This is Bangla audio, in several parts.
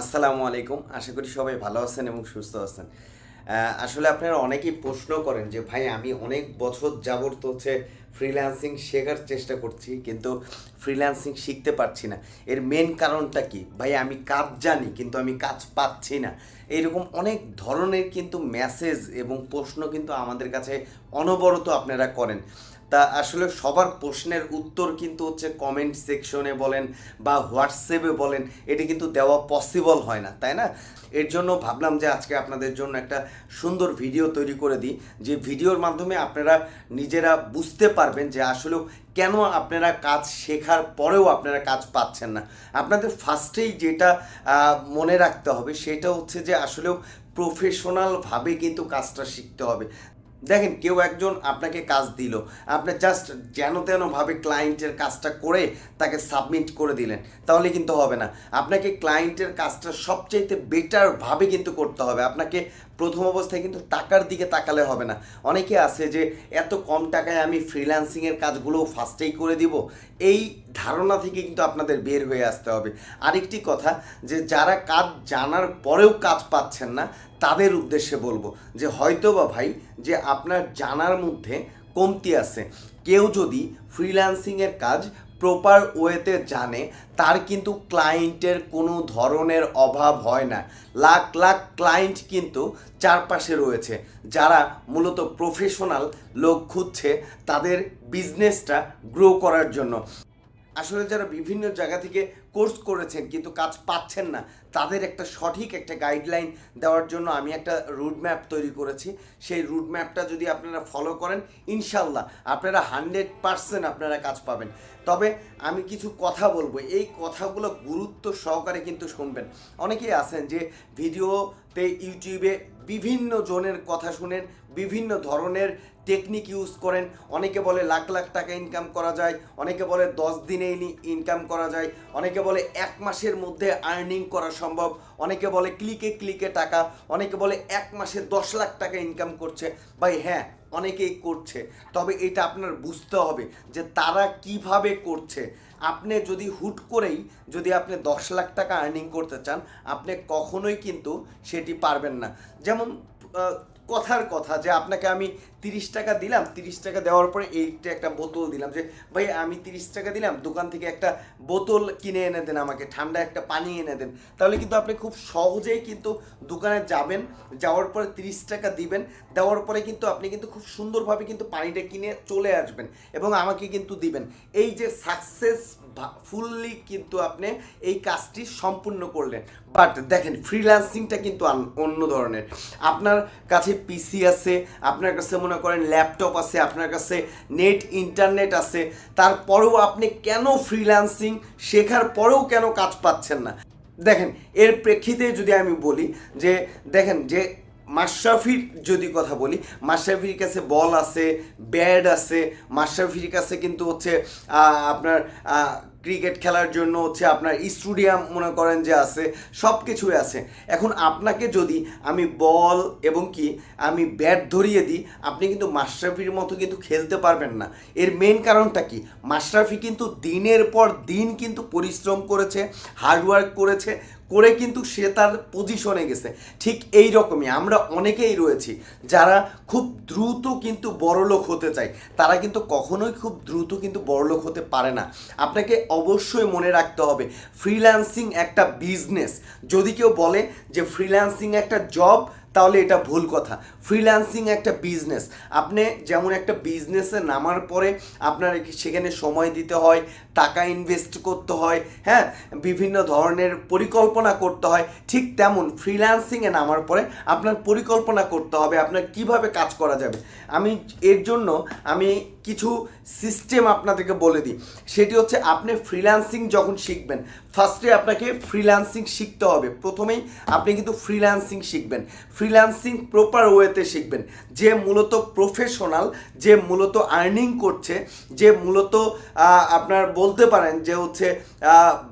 আসসালামু আলাইকুম। আশা করি সবাই ভালো আছেন এবং সুস্থ আছেন। আসলে আপনারা অনেকেই প্রশ্ন করেন যে, ভাই, আমি অনেক বছর যাবত হচ্ছে ফ্রিল্যান্সিং শেখার চেষ্টা করছি, কিন্তু ফ্রিল্যান্সিং শিখতে পারছি না। এর মেন কারণটা কি? ভাই, আমি কাজ জানি, কিন্তু আমি কাজ পাচ্ছি না। এইরকম অনেক ধরনের কিন্তু মেসেজ এবং প্রশ্ন কিন্তু আমাদের কাছে অনবরত আপনারা করেন। তা আসলে সবার প্রশ্নের উত্তর কিন্তু হচ্ছে কমেন্ট সেকশনে বলেন বা হোয়াটসঅ্যাপে বলেন, এটি কিন্তু দেওয়া পসিবল হয় না, তাই না? এর জন্য ভাবলাম যে আজকে আপনাদের জন্য একটা সুন্দর ভিডিও তৈরি করে দিই, যে ভিডিওর মাধ্যমে আপনারা নিজেরা বুঝতে পারবেন যে আসলেও কেন আপনারা কাজ শেখার পরেও আপনারা কাজ পাচ্ছেন না। আপনাদের ফার্স্টেই যেটা মনে রাখতে হবে সেটা হচ্ছে যে আসলেও প্রফেশনালভাবে কিন্তু কাজটা শিখতে হবে। দেখেন, কেউ একজন আপনাকে কাজ দিল, আপনি জাস্ট যেন তেনভাবে ক্লায়েন্টের কাজটা করে তাকে সাবমিট করে দিলেন, তাহলে কিন্তু হবে না। আপনাকে ক্লায়েন্টের কাজটা সবচাইতে বেটারভাবে কিন্তু করতে হবে। আপনাকে প্রথম অবস্থায় কিন্তু টাকার দিকে তাকালে হবে না। অনেকে আছে যে, এত কম টাকায় আমি ফ্রিল্যান্সিংয়ের কাজগুলো ফার্স্টেই করে দিব। এই ধারণা থেকে কিন্তু আপনাদের বের হয়ে আসতে হবে। আরেকটি কথা, যে যারা কাজ জানার পরেও কাজ পাচ্ছেন না, তাদের উদ্দেশ্যে বলব যে হয়তো বা ভাই, যে আপনার জানার মধ্যে কমতি আছে। কেউ যদি ফ্রিল্যান্সিংয়ের কাজ প্রপার ওয়েতে জানে, তার কিন্তু ক্লায়েন্টের কোনো ধরনের অভাব হয় না। লাখ লাখ ক্লায়েন্ট কিন্তু চারপাশে রয়েছে। যারা মূলত প্রফেশনাল লোক খুঁজছে, তাদের বিজনেসটা গ্রো করার জন্য। আসলে যারা বিভিন্ন জায়গা থেকে কোর্স করেছেন, কিন্তু কাজ পাচ্ছেন না। তাদের একটা সঠিক একটা গাইডলাইন দেওয়ার জন্য আমি একটা রুট ম্যাপ তৈরি করেছি। সেই রুট ম্যাপটা যদি আপনারা ফলো করেন, ইনশাল্লাহ আপনারা হান্ড্রেড পারসেন্ট আপনারা কাজ পাবেন। তবে আমি কিছু কথা বলব। এই কথাগুলো গুরুত্ব সহকারে কিন্তু শুনবেন। অনেকেই আছেন যে ভিডিওতে, ইউটিউবে বিভিন্ন জনের কথা শুনেন, বিভিন্ন ধরনের টেকনিক ইউজ করেন। অনেকে বলে লাখ লাখ টাকা ইনকাম করা যায়, অনেকে বলে দশ দিনে ইনকাম করা যায়, অনেকে বলে এক মাসের মধ্যে আর্নিং করা সম্ভব। অনেকে বলে ক্লিকে ক্লিকে টাকা, অনেকে বলে এক মাসে দশ লাখ টাকা ইনকাম করছে। ভাই হ্যাঁ অনেকেই করছে। তবে এটা আপনার বুঝতে হবে যে তারা কীভাবে করছে। আপনি যদি হুট করেই যদি আপনি দশ লাখ টাকা আর্নিং করতে চান, আপনি কখনোই কিন্তু সেটি পারবেন না। যেমন কথার কথা যে আপনাকে আমি তিরিশ টাকা দিলাম, তিরিশ টাকা দেওয়ার পরে এইটা একটা বোতল দিলাম যে, ভাই, আমি তিরিশ টাকা দিলাম, দোকান থেকে একটা বোতল কিনে এনে দেন আমাকে, ঠান্ডা একটা পানি এনে দেন। তাহলে কিন্তু আপনি খুব সহজেই কিন্তু দোকানে যাবেন, যাওয়ার পরে তিরিশ টাকা দিবেন, দেওয়ার পরে কিন্তু আপনি কিন্তু খুব সুন্দরভাবে কিন্তু পানিটা কিনে চলে আসবেন এবং আমাকে কিন্তু দিবেন। এই যে সাকসেস ফুললি কিন্তু আপনি এই কাজটি সম্পূর্ণ করলেন। বাট দেখেন ফ্রিল্যান্সিংটা কিন্তু অন্য ধরনের। আপনার কাছে পিসি আছে, আপনার কাছে মনে করেন ল্যাপটপ আছে, আপনার কাছে নেট ইন্টারনেট আছে, তারপরেও আপনি কেন ফ্রিল্যান্সিং শেখার পরেও কেন কাজ পাচ্ছেন না? দেখেন, এর প্রেক্ষিতে যদি আমি বলি যে, দেখেন যে মাশরাফির যদি কথা বলি, মাশরাফির কাছে বল আছে ব্যাড আছে, মাশরাফির কাছে কিন্তু হচ্ছে আপনার ক্রিকেট খেলার জন্য হচ্ছে আপনার স্টুডিয়াম মনে করেন যে আছে সব কিছুই আছে। এখন আপনাকে যদি আমি বল এবং কি আমি ব্যাট ধরিয়ে দিই, আপনি কিন্তু মাশরাফির মতো কিন্তু খেলতে পারবেন না। এর মেন কারণটা কি? মাশরাফি কিন্তু দিনের পর দিন কিন্তু পরিশ্রম করেছে হার্ডওয়ার্ক করেছে করে কিন্তু সে তার পজিশনে গেছে। ঠিক এই রকমই আমরা অনেকেই রয়েছি যারা খুব দ্রুত কিন্তু বড়লোক হতে চায়। তারা কিন্তু কখনোই খুব দ্রুত কিন্তু বড়লোক হতে পারে না। আপনাকে অবশ্যই মনে রাখতে হবে ফ্রিল্যান্সিং একটা বিজনেস যদি কেউ বলে যে ফ্রিল্যান্সিং একটা জব তাহলে এটা ভুল কথা। ফ্রিল্যান্সিং একটা বিজনেস আপনি যেমন একটা বিজনেসে নামার পরে আপনার সেখানে সময় দিতে হয়, টাকা ইনভেস্ট করতে হয় হ্যাঁ? বিভিন্ন ধরনের পরিকল্পনা করতে হয়, ঠিক তেমন ফ্রিল্যান্সিংয়ে নামার পরে আপনার পরিকল্পনা করতে হবে, আপনার কীভাবে কাজ করা যাবে। আমি এর জন্য আমি কিছু সিস্টেম আপনাদেরকে বলে দিই। সেটি হচ্ছে আপনি ফ্রিল্যান্সিং যখন শিখবেন ফার্স্টে আপনাকে ফ্রিল্যান্সিং শিখতে হবে। প্রথমেই আপনি কিন্তু ফ্রিল্যান্সিং শিখবেন। ফ্রিল্যান্সিং প্রপার ওয়েতে শিখবেন। যে মূলত প্রফেশনাল যে মূলত আর্নিং করছে, যে মূলত আপনার বলতে পারেন যে হচ্ছে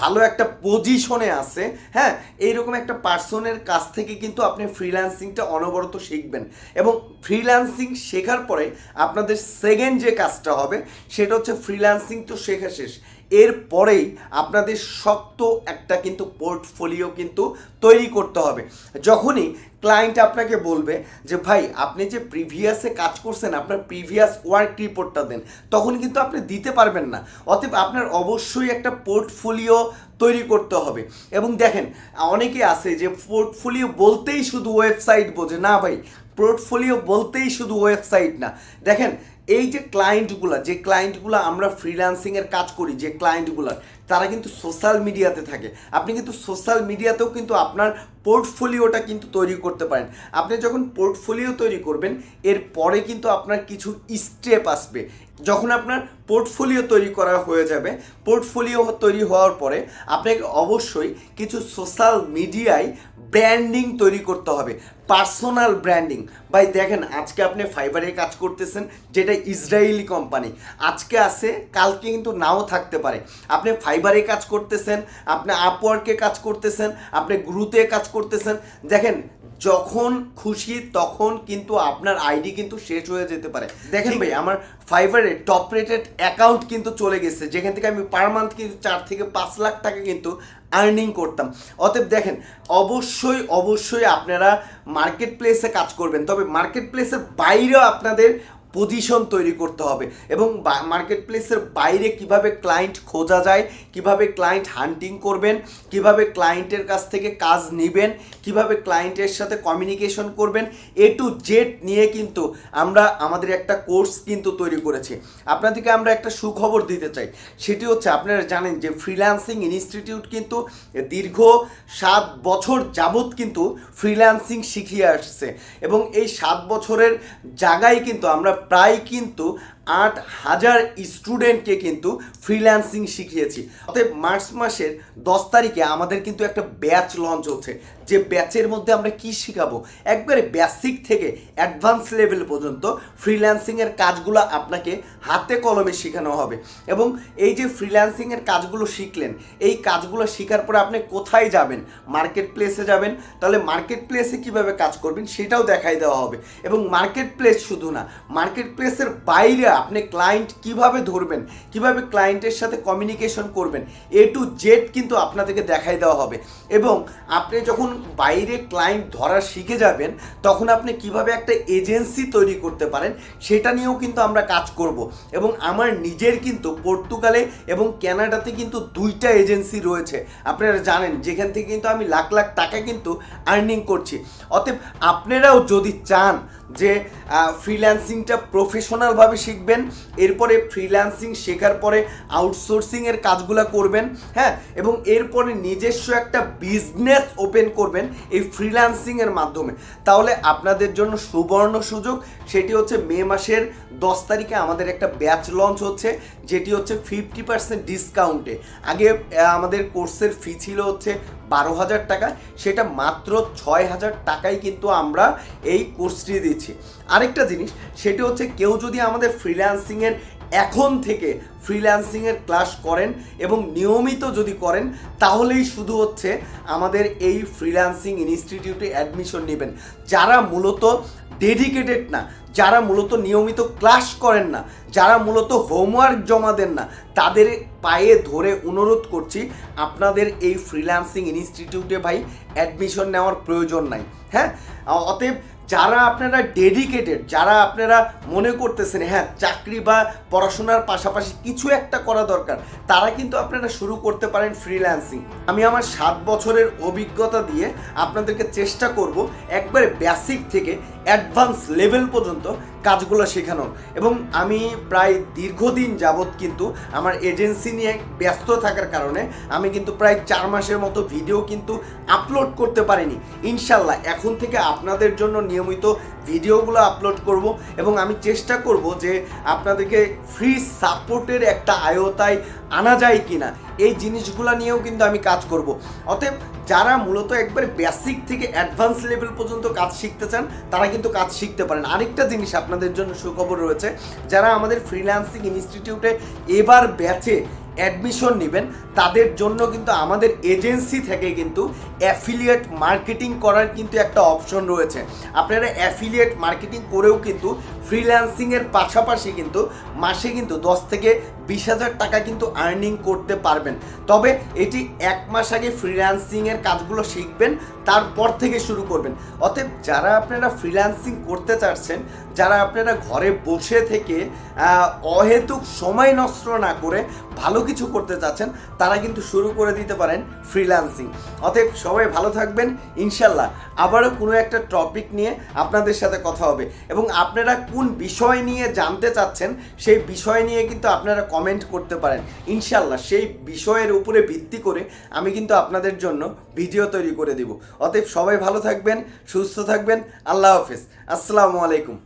ভালো একটা পজিশনে আছে হ্যাঁ? এইরকম একটা পার্সনের কাছ থেকে কিন্তু আপনি ফ্রিল্যান্সিংটা অনবরত শিখবেন। এবং ফ্রিল্যান্সিং শেখার পরে আপনাদের সেকেন্ড যে কাজটা হবে, সেটা হচ্ছে ফ্রিল্যান্সিং তো শেখা শেষ। এরপরেই আপনাদের শক্ত একটা কিন্তু পোর্টফোলিও কিন্তু তৈরি করতে হবে। যখনই ক্লায়েন্ট আপনাকে বলবে যে, ভাই, আপনি যে প্রিভিয়াসে কাজ করছেন, আপনার প্রিভিয়াস ওয়ার্ক রিপোর্টটা দেন, তখন কিন্তু আপনি দিতে পারবেন না। অতএব আপনার অবশ্যই একটা পোর্টফোলিও তৈরি করতে হবে। এবং দেখেন, অনেকে আছে যে পোর্টফোলিও বলতেই শুধু ওয়েবসাইট বোঝে। না ভাই পোর্টফোলিও বলতেই শুধু ওয়েবসাইট না। দেখেন, এই যে ক্লায়েন্টগুলো যে ক্লায়েন্টগুলো আমরা ফ্রিল্যান্সিংয়ের কাজ করি, যে ক্লায়েন্টগুলো তারা কিন্তু সোশ্যাল মিডিয়াতে থাকে। আপনি কিন্তু সোশ্যাল মিডিয়াতেও কিন্তু আপনার পোর্টফোলিওটা কিন্তু তৈরি করতে পারেন। আপনি যখন পোর্টফোলিও তৈরি করবেন, এরপরে কিন্তু আপনার কিছু স্টেপ আসবে। যখন আপনার পোর্টফোলিও তৈরি করা হয়ে যাবে পোর্টফোলিও তৈরি হওয়ার পরে আপনাকে অবশ্যই কিছু সোশ্যাল মিডিয়ায় ব্র্যান্ডিং তৈরি করতে হবে। Personal branding. ভাই দেখেন আজকে আপনি ফাইবারে কাজ করতেছেন যেটা ইসরায়েলি কোম্পানি। আজকে আছে কালকে কিন্তু নাও থাকতে পারে। আপনি ফাইবারে কাজ করতেছেন আপনি আপওয়ার্কে কাজ করতেছেন আপনি গ্রুতে কাজ করতেছেন। দেখেন যখন খুশি তখন কিন্তু আপনার আইডি কিন্তু শেষ হয়ে যেতে পারে। দেখেন ভাই আমার ফাইবারে টপ রেটেড অ্যাকাউন্ট কিন্তু চলে গেছে। যেখান থেকে আমি পার মান্থ কিন্তু চার থেকে পাঁচ লাখ টাকা কিন্তু আর্নিং করতাম। অতএব দেখেন, অবশ্যই অবশ্যই আপনারা মার্কেট প্লেসে কাজ করবেন। তবে মার্কেট প্লেসের বাইরেও আপনাদের পজিশন তৈরি করতে হবে। এবং মার্কেট প্লেসের বাইরে কীভাবে ক্লায়েন্ট খোঁজা যায়, কীভাবে ক্লায়েন্ট হান্টিং করবেন, কীভাবে ক্লায়েন্টের কাছ থেকে কাজ নেবেন, কীভাবে ক্লায়েন্টের সাথে কমিউনিকেশন করবেন এ টু জেড নিয়ে কিন্তু আমরা আমাদের একটা কোর্স কিন্তু তৈরি করেছি। আপনাদেরকে আমরা একটা সুখবর দিতে চাই। সেটি হচ্ছে আপনারা জানেন যে ফ্রিল্যান্সিং ইনস্টিটিউট কিন্তু দীর্ঘ সাত বছর যাবৎ কিন্তু ফ্রিল্যান্সিং শিখিয়ে আসছে। এবং এই সাত বছরের জায়গায় কিন্তু আমরা প্রায় কিন্তু আট হাজার স্টুডেন্টকে কিন্তু ফ্রিল্যান্সিং শিখিয়েছি। অতএব মার্চ মাসের দশ তারিখে আমাদের কিন্তু একটা ব্যাচ লঞ্চ হচ্ছে। যে ব্যাচের মধ্যে আমরা কি শেখাবো? একবারে বেসিক থেকে অ্যাডভান্স লেভেল পর্যন্ত ফ্রিল্যান্সিংয়ের কাজগুলো আপনাকে হাতে কলমে শেখানো হবে। এবং এই যে ফ্রিল্যান্সিংয়ের কাজগুলো শিখলেন, এই কাজগুলো শেখার পরে আপনি কোথায় যাবেন? মার্কেট প্লেসে যাবেন। তাহলে মার্কেট প্লেসে কীভাবে কাজ করবেন সেটাও দেখাই দেওয়া হবে। এবং মার্কেট প্লেস শুধু না মার্কেট প্লেসের বাইরে আপনি ক্লায়েন্ট কীভাবে ধরবেন, কীভাবে ক্লায়েন্টের সাথে কমিউনিকেশন করবেন এ টু জেড কিন্তু আপনাদেরকে দেখাই দেওয়া হবে। এবং আপনি যখন বাইরে ক্লায়েন্ট ধরা শিখে যাবেন, তখন আপনি কীভাবে একটা এজেন্সি তৈরি করতে পারেন, সেটা নিয়েও কিন্তু আমরা কাজ করব। এবং আমার নিজের কিন্তু পর্তুগালে এবং ক্যানাডাতে কিন্তু দুইটা এজেন্সি রয়েছে। আপনারা জানেন, যেখান থেকে কিন্তু আমি লাখ লাখ টাকা কিন্তু আর্নিং করছি। অতএব আপনারাও যদি চান যে ফ্রিল্যান্সিংটা প্রফেশনালভাবে শিখবেন, এরপরে ফ্রিল্যান্সিং শেখার পরে আউটসোর্সিংয়ের কাজগুলো করবেন হ্যাঁ? এবং এরপরে নিজস্ব একটা বিজনেস ওপেন করবেন এই ফ্রিল্যান্সিংয়ের মাধ্যমে। তাহলে আপনাদের জন্য সুবর্ণ সুযোগ, সেটি হচ্ছে মে মাসের দশ তারিখে আমাদের একটা ব্যাচ লঞ্চ হচ্ছে, যেটি হচ্ছে ফিফটি পার্সেন্ট ডিসকাউন্টে আগে আমাদের কোর্সের ফি ছিল হচ্ছে বারো হাজার টাকা সেটা মাত্র ছয় হাজার টাকায় কিন্তু আমরা এই কোর্সটি দিচ্ছি। আরেকটা জিনিস, সেটি হচ্ছে কেউ যদি আমাদের ফ্রিল্যান্সিংয়ের এখন থেকে ফ্রিল্যান্সিংয়ের ক্লাস করেন এবং নিয়মিত যদি করেন, তাহলেই শুধু হচ্ছে আমাদের এই ফ্রিল্যান্সিং ইনস্টিটিউটে অ্যাডমিশন নেবেন। যারা মূলত ডেডিকেটেড না। যারা মূলত নিয়মিত ক্লাস করেন না, যারা মূলত হোমওয়ার্ক জমা দেন না, তাদের পায়ে ধরে অনুরোধ করছি, আপনাদের এই ফ্রিল্যান্সিং ইনস্টিটিউটে ভাই অ্যাডমিশন নেওয়ার প্রয়োজন নাই। হ্যাঁ? অতএব যারা আপনারা ডেডিকেটেড যারা আপনারা মনে করতেছেন হ্যাঁ চাকরি বা পড়াশোনার পাশাপাশি কিছু একটা করা দরকার, তারা কিন্তু আপনারা শুরু করতে পারেন ফ্রিল্যান্সিং আমি আমার সাত বছরের অভিজ্ঞতা দিয়ে আপনাদেরকে চেষ্টা করব, একবারে বেসিক থেকে অ্যাডভান্স লেভেল পর্যন্ত কাজগুলো শেখানোর এবং আমি প্রায় দীর্ঘদিন যাবৎ কিন্তু আমার এজেন্সি নিয়ে ব্যস্ত থাকার কারণে আমি কিন্তু প্রায় চার মাসের মতো ভিডিও কিন্তু আপলোড করতে পারিনি। ইনশাল্লাহ এখন থেকে আপনাদের জন্য নিয়মিত ভিডিওগুলো আপলোড করব এবং আমি চেষ্টা করব যে আপনাদেরকে ফ্রি সাপোর্টের একটা আয়তায় আনা যায় কিনা। এই জিনিসগুলো নিয়েও কিন্তু আমি কাজ করব। অতএব যারা মূলত একবারে বেসিক থেকে অ্যাডভান্স লেভেল পর্যন্ত কাজ শিখতে চান, তারা কিন্তু কাজ শিখতে পারেন। আরেকটা জিনিস আপনাদের জন্য সুখবর রয়েছে, যারা আমাদের ফ্রিল্যান্সিং ইনস্টিটিউটে এবার ব্যাচে অ্যাডমিশন নেবেন, তাদের জন্য কিন্তু আমাদের এজেন্সি থেকে কিন্তু অ্যাফিলিয়েট মার্কেটিং করার কিন্তু একটা অপশন রয়েছে। আপনারা অ্যাফিলিয়েট মার্কেটিং করেও কিন্তু ফ্রিল্যান্সিংয়ের পাশাপাশি কিন্তু মাসে কিন্তু দশ থেকে বিশ হাজার টাকা কিন্তু আর্নিং করতে পারবেন। তবে এটি এক মাস আগে ফ্রিল্যান্সিংয়ের কাজগুলো শিখবেন, তারপর থেকে শুরু করবেন। অতএব যারা আপনারা ফ্রিল্যান্সিং করতে চাচ্ছেন, যারা আপনারা ঘরে বসে থেকে অহেতুক সময় নষ্ট না করে ভালো কিছু করতে চাচ্ছেন, তারা কিন্তু শুরু করে দিতে পারেন ফ্রিল্যান্সিং অতএব সবাই ভালো থাকবেন, ইনশাল্লাহ। আবারও কোনো একটা টপিক নিয়ে আপনাদের সাথে কথা হবে। এবং আপনারা কোন বিষয় নিয়ে জানতে চাচ্ছেন, সেই বিষয় নিয়ে কিন্তু আপনারা কমেন্ট করতে পারেন। ইনশাল্লাহ সেই বিষয়ের উপরে ভিত্তি করে আমি কিন্তু আপনাদের জন্য ভিডিও তৈরি করে দিব। অতএব সবাই ভালো থাকবেন, সুস্থ থাকবেন, আল্লাহ হাফেজ। আসসালামু আলাইকুম।